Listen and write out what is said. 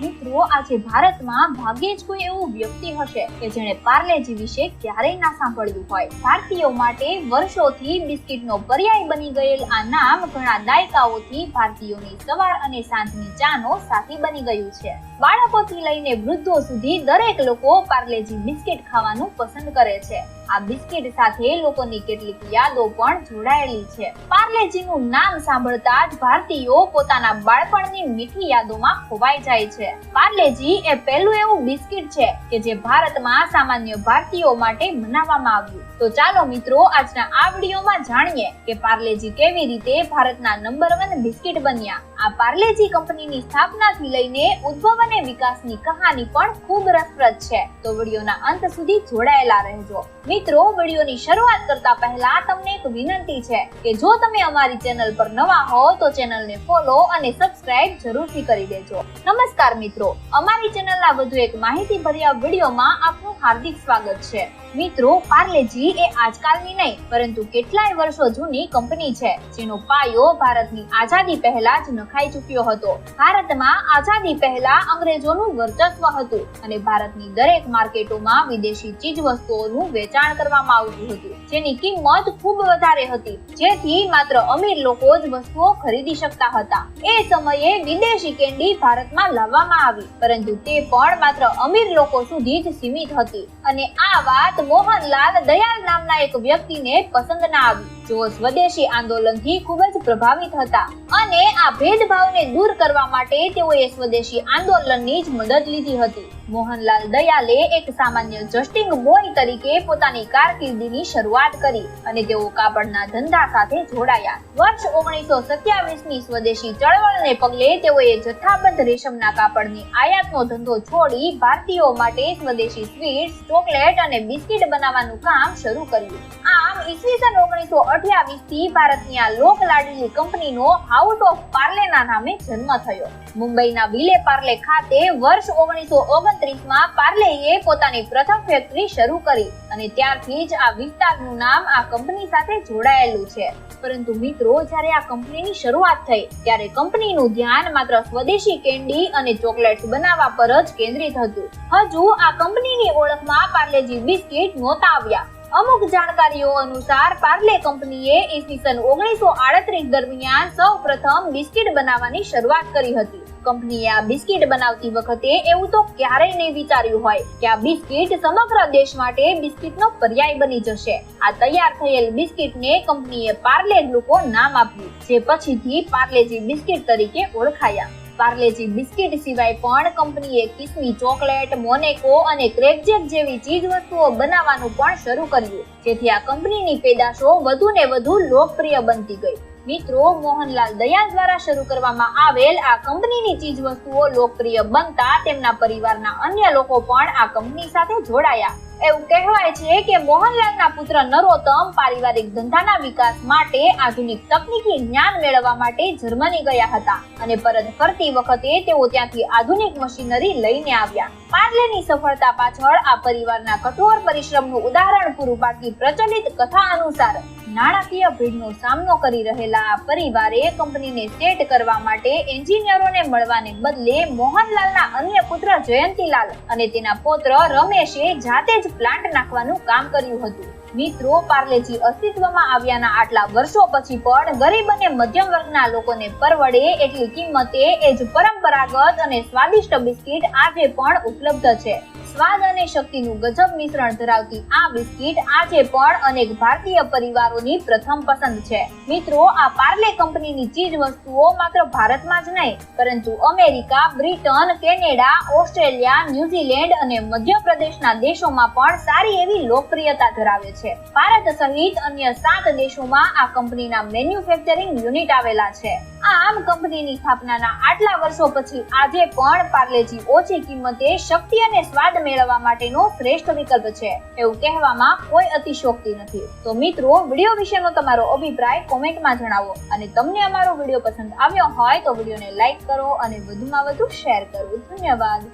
મિત્રો આજે ભારતમાં ભાગ્યે જ કોઈ એવું વ્યક્તિ હશે કે જેણે પાર્લેજી વિશે ક્યારેય ના સાંભળ્યું હોય. ભારતીયો માટે વર્ષોથી બિસ્કિટનો પર્યાય બની ગયેલ આ નામ ઘણા દાયકાઓથી ભારતીયોની સવાર અને સાંજની ચાનો સાથી બની ગયું છે. બાળકોથી લઈને વૃદ્ધો સુધી દરેક લોકો પાર્લેજી બિસ્કિટ ખાવાનું પસંદ કરે છે. આ બિસ્કિટ સાથે લોકોની કેટલીક યાદો પણ જોડાયેલી છે. પાર્લેજીનું નામ સાંભળતા જ ભારતીયો પોતાના બાળપણની મીઠી યાદોમાં ખોવાઈ જાય છે. પાર્લેજી એ પહેલું એવું બિસ્કિટ છે કે જે ભારતમાં સામાન્ય ભારતીયો માટે મનાવવામાં આવ્યું. તો ચાલો મિત્રો, આજના આ વિડીયોમાં જાણીએ કે પાર્લેજી કેવી રીતે ભારતના નંબર વન બિસ્કિટ બન્યા. આ પાર્લેજી કંપનીની સ્થાપનાથી લઈને ઉદ્ભવ અને વિકાસની કહાની પણ ખૂબ રસપ્રદ છે. તો વિડીયોના અંત સુધી જોડાયેલા રહેજો. મિત્રો, વિડીયોની શરૂઆત કરતા પહેલા તમને એક વિનંતી છે કે જો તમે અમારી ચેનલ પર નવા હો, તો ચેનલને ફોલો અને સબસ્ક્રાઇબ જરૂરથી કરી દેજો. નમસ્કાર મિત્રો. અમારી ચેનલના વધુ એક માહિતી ભર્યા વિડીયોમાં આપનું હાર્દિક સ્વાગત છે. મિત્રો, પાર્લેજી એ આજકાલની નહીં, પરંતુ કેટલાય વર્ષો જૂની કંપની છે, જેનો પાયો ભારતની આઝાદી પહેલા જ નખાઈ ચૂક્યો હતો. ભારતમાં આઝાદી પહેલા અંગ્રેજોનું વર્ચસ્વ હતું અને ભારતની દરેક માર્કેટોમાં વિદેશી ચીજ વસ્તુઓનું વેચાણ કરવામાં આવતું હતું, જેની કિંમત ખૂબ વધારે હતી, જેથી માત્ર અમીર લોકો જ વસ્તુઓ ખરીદી શકતા હતા. એ સમયે વિદેશી કેન્ડી ભારતમાં લાવવામાં આવી, પરંતુ તે પણ માત્ર અમીર લોકો સુધી જ સીમિત હતી. અને આ વાત મોહનલાલ દયાલ નામના એક વ્યક્તિને પસંદ ના આવી જેઓ, સ્વદેશી આંદોલનથી ખૂબ જ પ્રભાવિત હતા અને આ ભેદભાવને દૂર કરવા માટે તેઓએ સ્વદેશી આંદોલનની જ મદદ લીધી હતી. મોહનલાલ દયાલે એક સામાન્ય જસ્ટિંગ બોય તરીકે પોતાની કારકિર્દીની શરૂઆત કરી અને તેઓ કાપડના ધંધા સાથે જોડાયા. વર્ષ ઓગણીસો સત્યાવીસની સ્વદેશી ચળવળને પગલે તેઓએ જથ્થાબંધ રેશમના કાપડની આયાતનો ધંધો છોડી ભારતીયો માટે સ્વદેશી સ્વીટ્સ, ચોકલેટ અને બિસ્કિટ બનાવવાનું કામ શરૂ કર્યું. આમ, ઈસવીસન ઓગણીસો અઠ્યાવીસ ભારતની આ લોક લાડલી કંપનીનો હાઉસ ઓફ પાર્લેના નામે જન્મ થયો. મુંબઈના વિલે પાર્લે ખાતે વર્ષ ઓગણીસો ઓગણત્રીસમાં પાર્લેએ પોતાની પ્રથમ ફેક્ટરી શરૂ કરી અને ત્યારથી જ આ વિસ્તારનું નામ આ કંપની સાથે જોડાયેલું છે. પરંતુ મિત્રો, જ્યારે આ કંપનીની શરૂઆત થઈ, ત્યારે કંપનીનું ધ્યાન માત્ર સ્વદેશી કેન્ડી અને ચોકલેટ્સ બનાવવા પર જ કેન્દ્રિત હતું. હજુ આ કંપનીની ઓળખમાં પાર્લેજી બિસ્કિટ નહોતા આવ્યા. અમુક જાણકારીઓ અનુસાર પાર્લે કંપનીએ ઈસવીસન ઓગણીસો આડત્રીસ દરમિયાન સૌ પ્રથમ બિસ્કિટ બનાવવાની શરૂઆત કરી હતી. કંપનીએ આ બિસ્કિટ બનાવતી વખતે એવું તો ક્યારેય નહીં વિચાર્યું હોય કે આ બિસ્કિટ સમગ્ર દેશ માટે બિસ્કિટનો પર્યાય બની જશે. આ તૈયાર થયેલ બિસ્કિટને કંપનીએ પાર્લે ગ્લુકો નામ આપ્યું, જે પછીથી પાર્લેજી બિસ્કિટ તરીકે ઓળખાયા. પાર્લેજી બિસ્કિટ સિવાય પણ કંપનીએ કિસમી ચોકલેટ, મોનેકો અને ક્રેકજેક જેવી ચીજ વસ્તુઓ બનાવવાનું પણ શરૂ કર્યું. જેથી આ કંપનીની પેદાશો વધુ ને વધુ લોકપ્રિય બનતી ગઈ. મિત્રો, મોહનલાલ દયાલ દ્વારા શરૂ કરવામાં આવેલ આ કંપનીની ચીજ વસ્તુઓ લોકપ્રિય બનતા તેમના પરિવારના અન્ય લોકો પણ આ કંપની સાથે જોડાયા. એવું કહેવાય છે કે મોહનલાલના પુત્ર નરોત્તમ પારિવારિક ધંધાના વિકાસ માટે આધુનિક તકનીકી જ્ઞાન મેળવવા માટે જર્મની ગયા હતા. અને પરત ફરતી વખતે તેઓ ત્યાંથી આધુનિક મશીનરી લઈને આવ્યા. પાર્લેની સફળતા પાછળ આ પરિવારના કઠોર પરિશ્રમનું ઉદાહરણ પૂરું પાડતી પ્રચલિત કથા અનુસાર નાણાકીય ભીડનો સામનો કરી રહેલા આ પરિવારે કંપનીને સેટ કરવા માટે એન્જિનિયરોને મળવાને બદલે મોહનલાલના અન્ય પુત્ર જયંતીલાલ અને તેના પુત્ર રમેશે જાતે જ પ્લાન્ટ નાખવાનું કામ કર્યું હતું. મિત્રો, પાર્લેજી અસ્તિત્વમાં આવ્યાના આટલા વર્ષો પછી પણ ગરીબ અને મધ્યમ વર્ગના લોકોને પરવડે એટલી કિંમતે એ જ પરંપરાગત અને સ્વાદિષ્ટ બિસ્કિટ આજે પણ ઉપલબ્ધ છે. સ્વાદ અને શક્તિનું ગજબ મિશ્રણ ધરાવતી આ બિસ્કિટ આજે પણ અનેક ભારતીય પરિવારોની પ્રથમ પસંદ છે. મિત્રો, આ પાર્લે કંપનીની ચીજ વસ્તુઓ માત્ર ભારતમાં જ નહીં, પરંતુ America, Britain, Canada, Australia, New Zealand અને મધ્યપ્રદેશના દેશોમાં પણ સારી એવી લોકપ્રિયતા ધરાવે છે. ભારત સહિત અન્ય સાત દેશોમાં આ કંપનીના મેન્યુફેક્ચરિંગ યુનિટ આવેલા છે. આમ, કંપનીની સ્થાપનાના આટલા વર્ષો પછી આજે પણ પાર્લેજી ઓછી કિંમતે શક્તિ અને સ્વાદ મેળવવા માટેનો શ્રેષ્ઠ વિકલ્પ છે. એવું કહેવામાં કોઈ અતિશોક્તિ નથી. તો મિત્રો, વીડિયો વિશેનો તમારો અભિપ્રાય કોમેન્ટમાં જણાવો અને તમને અમારો વીડિયો પસંદ આવ્યો હોય તો વિડીયોને લાઈક કરો અને વધુમાં વધુ શેર કરો. ધન્યવાદ.